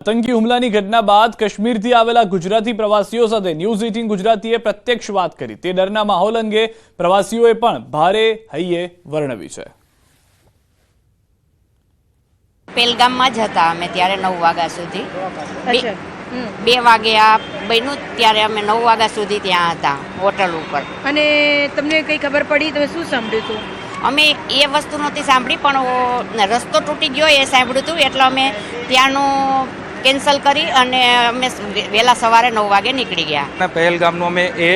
આતંકી હુમલાની ઘટના બાદ કાશ્મીરથી આવેલા ગુજરાતી પ્રવાસીઓ સાથે ન્યૂઝ એટીન ગુજરાતીએ પ્રત્યક્ષ વાત કરી. તે ડરના માહોલ અંગે પ્રવાસીઓએ પણ ભારે હૈયે વર્ણવી છે. પેલગામમાં જ હતા અમે ત્યારે નવ વાગ્યા સુધી. બે- વાગે આ બન્યું ત્યારે અમે નવ વાગ્યા સુધી ત્યાં હતા હોટલ ઉપર. અને તમને કઈ ખબર પડી? તમે શું સાંભળ્યું હતું? અમે એ વસ્તુ નહોતી સાંભળી પણ રસ્તો તૂટી ગયો એ સાંભળ્યું હતું. એટલે અમે ત્યાંનું કેન્સલ કરી અને અમે વહેલા સવારે નવ વાગે નીકળી ગયા. પહેલગામનું અમે એ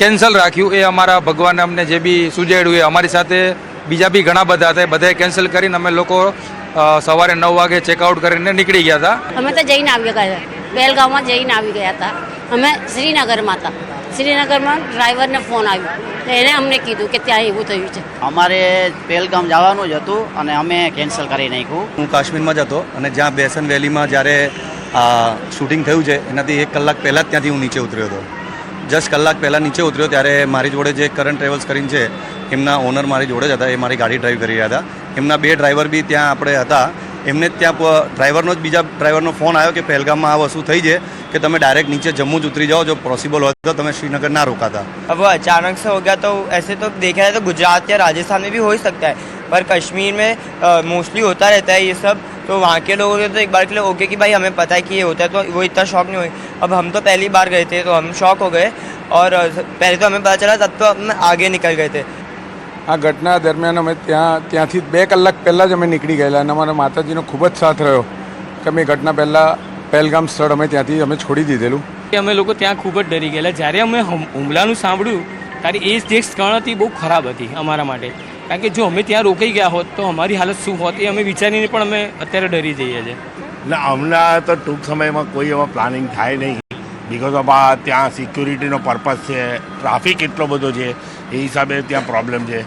કેન્સલ રાખ્યું. એ અમારા ભગવાને અમને જે બી સુજાડ્યું એ અમારી સાથે બીજા બી ઘણા બધા હતા. એ બધાએ કેન્સલ કરીને અમે લોકો સવારે નવ વાગે ચેકઆઉટ કરીને નીકળી ગયા હતા. અમે તો જઈને આવી ગયા પહેલગામમાં જઈને આવી ગયા હતા. અમે શ્રીનગરમાં હતા. શ્રીનગરમાં ડ્રાઈવરને ફોન આવ્યો. એને અમને કીધું કે ત્યાં એવું થયું છે. અમારે પહેલગામ જવાનું જ હતું અને અમે કેન્સલ કરી નાખ્યું. હું કાશ્મીરમાં જ હતો અને જ્યાં બેસન વેલીમાં જ્યારે આ શૂટિંગ થયું છે એનાથી એક કલાક પહેલાં જ ત્યાંથી હું નીચે ઉતર્યો હતો. જસ્ટ કલાક પહેલાં નીચે ઉતર્યો ત્યારે મારી જોડે જે કરંટ ટ્રેવલ્સ કરીને છે એમના ઓનર મારી જોડે જ હતા એ મારી ગાડી ડ્રાઈવ કરી રહ્યા હતા. એમના બે ડ્રાઈવર બી ત્યાં આપણે હતા. એમને જ ત્યાં પ- ડ્રાઈવરનો જ બીજા ડ્રાઈવરનો ફોન આવ્યો કે પહેલગામમાં આ વસ્તુ થઈ છે કે તમે ડાયરેક્ટ નીચે જમ્મુ જ ઉતરી જાઓ જો પોસિબલ હોય તો તમે શ્રીનગર ના રોકાતા अब वो अचानक से हो गया तो ऐसे तो देखा जाए तो गुजरात या राजस्थान में भी हो ही सकता है पर कश्मीर में मोस्टली होता रहता है ये सब तो वहाँ के लोगों के तो एक बार के लिए ओके कि भाई हमें पता है कि ये होता है तो वो इतना शौक नहीं हुई अब हम तो पहली बार गए थे तो हम शौक हो गए और अ, पहले तो हमें पता चला तब तो हम आगे निकल गए थे આ ઘટના દરમિયાન અમે ત્યાં ત્યાંથી બે કલાક પહેલાં જ અમે નીકળી ગયેલા અને અમારા માતાજીનો ખૂબ જ સાથ રહ્યો કે અમે એ ઘટના પહેલાં પહેલગામ સ્થળ અમે ત્યાંથી અમે છોડી દીધેલું. અમે લોકો ત્યાં ખૂબ જ ડરી ગયેલા. જ્યારે અમે હુમલાનું સાંભળ્યું ત્યારે એ જે ક્ષણ હતી બહુ ખરાબ હતી અમારા માટે. કારણ કે જો અમે ત્યાં રોકાઈ ગયા હોત તો અમારી હાલત શું હોત એ અમે વિચારીને પણ અમે અત્યારે ડરી જઈએ છીએ. એટલે હમણાં તો ટૂંક સમયમાં કોઈ એવા પ્લાનિંગ થાય નહીં. બિકોઝ ઓફ આ ત્યાં સિક્યુરિટીનો પર્પઝ છે ટ્રાફિક એટલો બધો છે એ હિસાબે ત્યાં પ્રોબ્લેમ છે.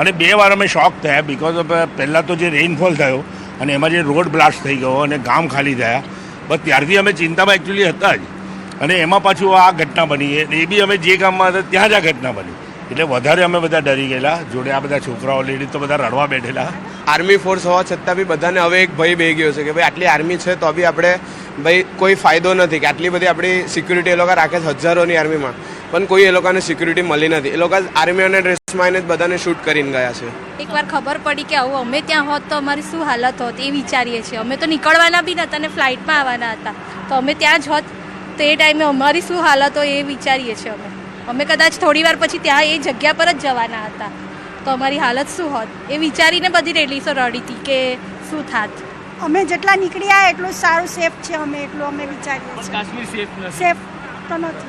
અને બે વાર અમે શોક થયા બિકોઝ ઓફ પહેલાં તો જે રેઇનફોલ થયો અને એમાં જે રોડ બ્લાસ્ટ થઈ ગયો અને ગામ ખાલી થયા. બસ ત્યારથી અમે ચિંતામાં એકચ્યુઅલી હતા જ. અને એમાં પાછું આ ઘટના બની. એ બી અમે જે ગામમાં હતા ત્યાં જ આ ઘટના બની. એટલે વધારે અમે બધા ડરી ગયેલા. જોડે આ બધા છોકરાઓ લેડીઝ તો બધા રડવા બેઠેલા. આર્મી ફોર્સ હોવા છતાં બી બધાને હવે એક ભય બે ગયો છે કે ભાઈ આટલી આર્મી છે તો બી આપણે ભાઈ, કોઈ ફાયદો નથી કે આટલી બધી આપણી સિક્યુરિટી એ લોકો રાખે છે હજારોની આર્મીમાં પણ કોઈ એ લોકોને સિક્યુરિટી મળી નથી. એ લોકો આર્મી અને ડ્રેસમાં એને જ બધાને શૂટ કરીને ગયા છે. એકવાર ખબર પડી કે આવું, અમે ત્યાં હોત તો અમારી શું હાલત હોત એ વિચારીએ છીએ. અમે તો નીકળવાના બી નહોતા અને ફ્લાઇટમાં આવવાના હતા. તો અમે ત્યાં જ હોત તો એ ટાઈમે અમારી શું હાલત હોય એ વિચારીએ છીએ અમે. અમે કદાચ થોડી વાર પછી ત્યાં એ જગ્યા પર જ જવાના હતા. તો અમારી હાલત શું હોત એ વિચારીને બધી રેલીસો રડી હતી કે શું થાત. અમે જેટલા નીકળ્યા એટલું સારું સેફ છે અમે એટલું અમે વિચારીએ કાશ્મીર સેફ નથી. સેફ તો નથી.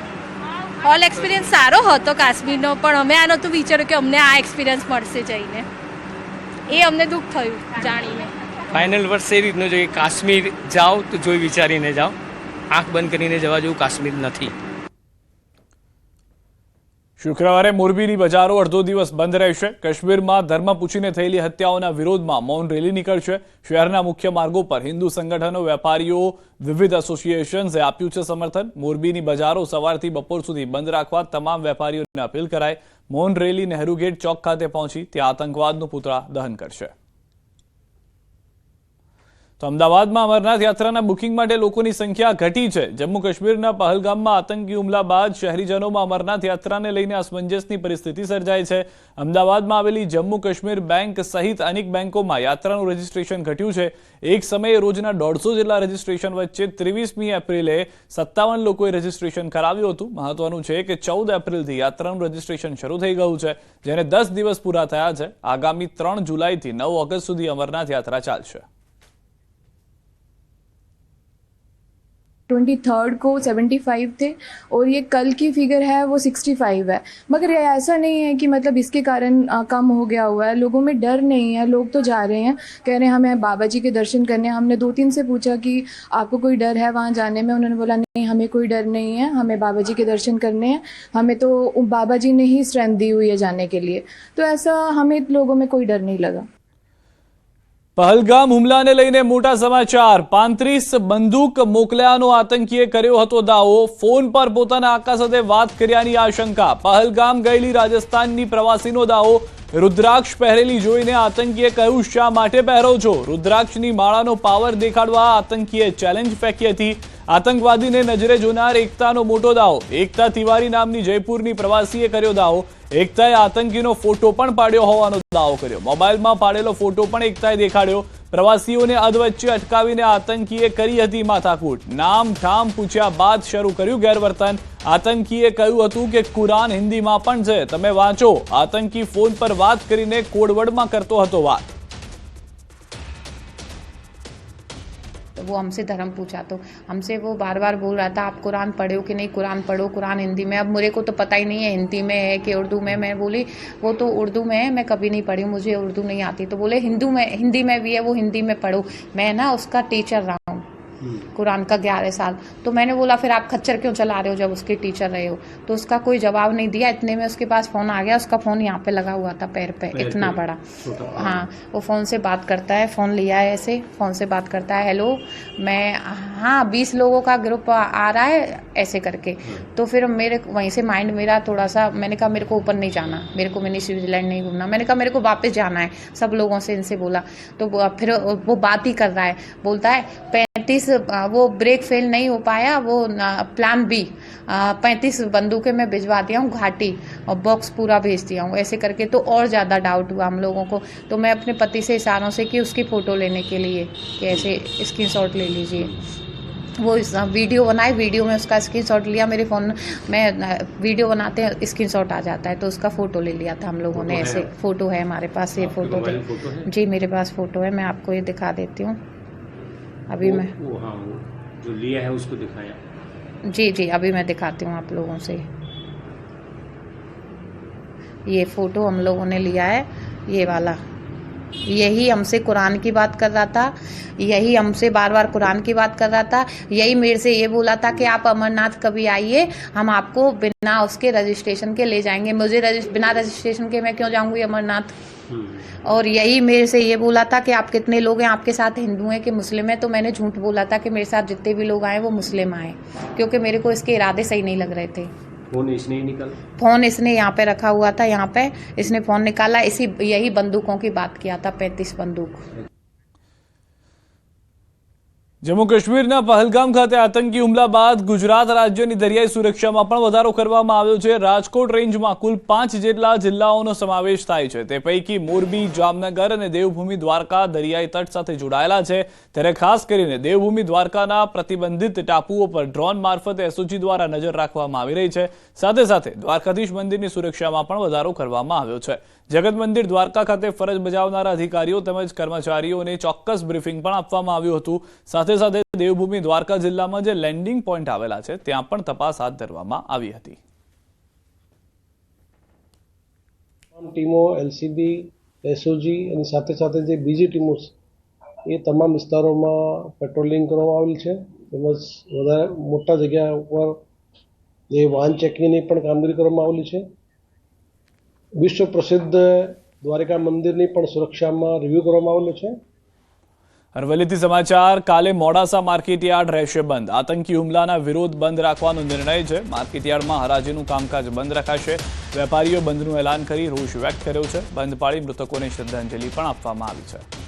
ઓલ એક્સપિરિયન્સ સારો હતો કાશ્મીરનો પણ અમે આ નહોતું વિચાર્યું કે અમને આ એક્સપિરિયન્સ મળશે જઈને. એ અમને દુઃખ થયું જાણીને. ફાઇનલ વર્ષ એ રીતનું જોઈએ કાશ્મીર જાઓ તો જોઈ વિચારીને જાઓ. આંખ બંધ કરીને જવા જેવું કાશ્મીર નથી. શુક્રવારે મોરબીની બજારો અડધો દિવસ બંધ રહેશે. કાશ્મીરમાં ધર્મ પૂછીને થયેલી હત્યાઓના વિરોધમાં મૌન રેલી નીકળશે. શહેરના મુખ્ય માર્ગો પર હિન્દુ સંગઠનો, વેપારીઓ, વિવિધ એસોસિએશન્સે આપ્યું છે સમર્થન. મોરબીની બજારો સવારથી બપોર સુધી બંધ રાખવા તમામ વેપારીઓને અપીલ કરાય મૌન રેલી નહેરુ ગેટ ચોક ખાતે પહોંચી ત્યાં આતંકવાદનું પુતળા દહન કરશે. તો અમદાવાદમાં અમરનાથ યાત્રાના બુકિંગ માટે લોકોની સંખ્યા ઘટી છે. જમ્મુ કાશ્મીરના પહલગામમાં આતંકી હુમલા બાદ શહેરીજનોમાં અમરનાથ યાત્રાને લઈને અસમંજસની પરિસ્થિતિ સર્જાઈ છે. અમદાવાદમાં આવેલી જમ્મુ કાશ્મીર બેંક સહિત અનેક બેંકોમાં યાત્રાનું રજીસ્ટ્રેશન ઘટ્યું છે. એક સમયે રોજના દોઢસો જેટલા રજીસ્ટ્રેશન વચ્ચે ત્રેવીસમી એપ્રિલે સત્તાવન લોકોએ રજીસ્ટ્રેશન કરાવ્યું હતું. મહત્વનું છે કે ચૌદ એપ્રિલથી યાત્રાનું રજીસ્ટ્રેશન શરૂ થઈ ગયું છે, જેને દસ દિવસ પૂરા થયા છે. આગામી ત્રણ જુલાઈથી નવ ઓગસ્ટ સુધી અમરનાથ યાત્રા ચાલશે. ट्वेंटी थर्ड को सेवेंटी फाइव थे और ये कल की फिगर है, वो सिक्सटी फाइव है। मगर ये ऐसा नहीं है कि मतलब इसके कारण कम हो गया हुआ है। लोगों में डर नहीं है, लोग तो जा रहे हैं। कह रहे हैं, हमें बाबा जी के दर्शन करने। हमने दो तीन से पूछा कि आपको कोई डर है वहाँ जाने में? उन्होंने बोला, नहीं, हमें कोई डर नहीं है। हमें बाबा जी के दर्शन करने हैं। हमें तो बाबा जी ने ही स्ट्रेंथ दी हुई है जाने के लिए। तो ऐसा हमें लोगों में कोई डर नहीं लगा। પહલગામ હુમલાને લઈને મોટા સમાચાર. પાંત્રીસ બંદૂક મોકલ્યાનો આતંકીએ કર્યો હતો દાવો. ફોન પર પોતાના આકા સાથે વાત કર્યાની આશંકા. પહલગામ ગયેલી રાજસ્થાનની પ્રવાસીનો દાવો. રુદ્રાક્ષ પહેરેલી જોઈને આતંકીએ કહ્યું, શા માટે પહેરો છો? રુદ્રાક્ષની માળાનો પાવર દેખાડવા આતંકીએ ચેલેન્જ ફેંકી હતી. આતંકવાદીને નજરે જોનાર એકતાનો મોટો દાવો. એકતા તિવારી નામની જયપુરની પ્રવાસીએ કર્યો દાવો. એકતાએ આતંકીનો ફોટો પણ પાડ્યો હોવાનો દાવો કર્યો. મોબાઈલમાં પાડેલો ફોટો પણ એકતાએ દેખાડ્યો. પ્રવાસીઓને અધવચ્ચે અટકાવીને આતંકીએ કરી હતી માથાકૂટ. નામ ઠામ પૂછ્યા બાદ શરૂ કર્યું ગેરવર્તન. આતંકીએ કહ્યું હતું કે કુરાન હિન્દીમાં પણ છે. તમે વાંચો. આતંકી ફોન પર વાત કરીને કોડવર્ડમાં કરતો હતો વાત. तो वो हमसे धर्म पूछा तो हमसे वो बार बार बोल रहा था, आप कुरान पढ़े हो कि नहीं? कुरान पढ़ो, कुरान हिंदी में अब मेरे को तो पता ही नहीं है, हिंदी में है कि उर्दू में मैं बोली, वो तो उर्दू में है, मैं कभी नहीं पढ़ी, मुझे उर्दू नहीं आती। तो बोले, हिंदू में, हिंदी में भी है, वो हिंदी में पढ़ो। मैं ना उसका टीचर रहा। कुरान का ग्यारह साल। तो मैंने बोला फिर आप खच्चर क्यों चला रहे हो जब उसके टीचर रहे हो? तो उसका कोई जवाब नहीं दिया। इतने में उसके पास फ़ोन आ गया उसका फ़ोन यहाँ पे लगा हुआ था पैर पे इतना बड़ा। हाँ वो फ़ोन से बात करता है फ़ोन लिया है ऐसे फ़ोन से बात करता है हेलो मैं हाँ बीस लोगों का ग्रुप आ रहा है ऐसे करके। तो फिर मेरे वहीं से माइंड मेरा थोड़ा सा मैंने कहा मेरे को ऊपर नहीं जाना मेरे को मैंने स्विट्जरलैंड नहीं घूमना। मैंने कहा मेरे को वापस जाना है सब लोगों से इनसे बोला। तो फिर वो बात ही कर रहा है बोलता है पैंतीस वो ब्रेक फेल नहीं हो पाया वो प्लान बी पैंतीस बंदूकें मैं भिजवा दिया हूँ घाटी और बॉक्स पूरा भेज दिया हूँ। ऐसे करके तो और ज़्यादा डाउट हुआ हम लोगों को। तो मैं अपने पति से इशारों से कि उसकी फ़ोटो लेने के लिए कि ऐसे स्क्रीन ले लीजिए। वो इस वीडियो बनाए वीडियो में उसका स्क्रीनशॉट लिया मेरे फ़ोन में वीडियो बनाते हैं स्क्रीनशॉट आ जाता है। तो उसका फ़ोटो ले लिया था हम लोगों ने ऐसे। फ़ोटो है हमारे पास ये फ़ोटो दे जी मेरे पास फ़ोटो है मैं आपको ये दिखा देती हूँ। अभी मैं वो हाँ वो जो लिया है उसको दिखाया। जी जी अभी मैं दिखाती हूँ आप लोगों से। ये फ़ोटो हम लोगों ने लिया है ये वाला। यही हमसे कुरान की बात कर रहा था यही हमसे बार बार कुरान की बात कर रहा था यही मेरे से ये बोला था कि आप अमरनाथ कभी आइए हम आपको बिना उसके रजिस्ट्रेशन के ले जाएँगे। मुझे रजिस, बिना रजिस्ट्रेशन के मैं क्यों जाऊँगी अमरनाथ? और यही मेरे से ये बोला था कि आप कितने लोग हैं आपके साथ हिंदू हैं कि मुस्लिम हैं तो मैंने झूठ बोला था कि मेरे साथ जितने भी लोग आए वो मुस्लिम आए क्योंकि मेरे को इसके इरादे सही नहीं लग रहे थे। फ़ोन इसने ही निकाला? फ़ोन इसने यहाँ पे रखा हुआ था यहाँ पे इसने फ़ोन निकाला इसी यही बंदूकों की बात किया था पैंतीस बंदूक। જમ્મુ કાશ્મીરના પહલગામ ખાતે આતંકી હુમલા બાદ ગુજરાત રાજ્યની દરિયાઈ સુરક્ષામાં પણ વધારો કરવામાં આવ્યો છે. રાજકોટ રેન્જમાં કુલ પાંચ જેટલા જિલ્લાઓનો સમાવેશ થાય છે. તે પૈકી મોરબી, જામનગર અને દેવભૂમિ દ્વારકા દરિયાઈ તટ સાથે જોડાયેલા છે. ત્યારે ખાસ કરીને દેવભૂમિ દ્વારકાના પ્રતિબંધિત ટાપુઓ પર ડ્રોન મારફતે એસઓજી દ્વારા નજર રાખવામાં આવી રહી છે. સાથે સાથે દ્વારકાધીશ મંદિરની સુરક્ષામાં પણ વધારો કરવામાં આવ્યો છે. જગત મંદિર દ્વારકા ખાતે ફરજ બજાવનારા અધિકારીઓ તેમજ કર્મચારીઓને ચોક્કસ બ્રીફિંગ પણ આપવામાં આવ્યું હતું. સાથે સાથે દેવભૂમિ દ્વારકા જિલ્લામાં જે લેન્ડિંગ પોઈન્ટ આવેલા છે, ત્યાં પણ તપાસ હાથ ધરવામાં આવી હતી. તમામ ટીમો, એલસીબી, એસઓજી અને સાથે સાથે જે બીજી ટીમો એ તમામ વિસ્તારોમાં પેટ્રોલિંગ કરવામાં આવેલ છે. તેમજ વધારે મોટા જગ્યા ઉપર જે વાહન ચેકિંગની પણ કામગીરી કરવામાં આવેલી છે. વિશ્વ પ્રસિદ્ધ દ્વારિકા મંદિરની પણ સુરક્ષામાં રિવ્યૂ કરવામાં આવેલો છે. અરવલ્લીથી સમાચાર, કાલે મોડાસા માર્કેટયાર્ડ રહેશે બંધ. આતંકી હુમલાના વિરોધ બંધ રાખવાનો નિર્ણય છે. માર્કેટયાર્ડમાં હરાજીનું કામકાજ બંધ રખાશે. વેપારીઓ બંધનું એલાન કરી રોષ વ્યક્ત કર્યો છે. બંધ પાળી મૃતકોને શ્રદ્ધાંજલિ પણ આપવામાં આવી છે.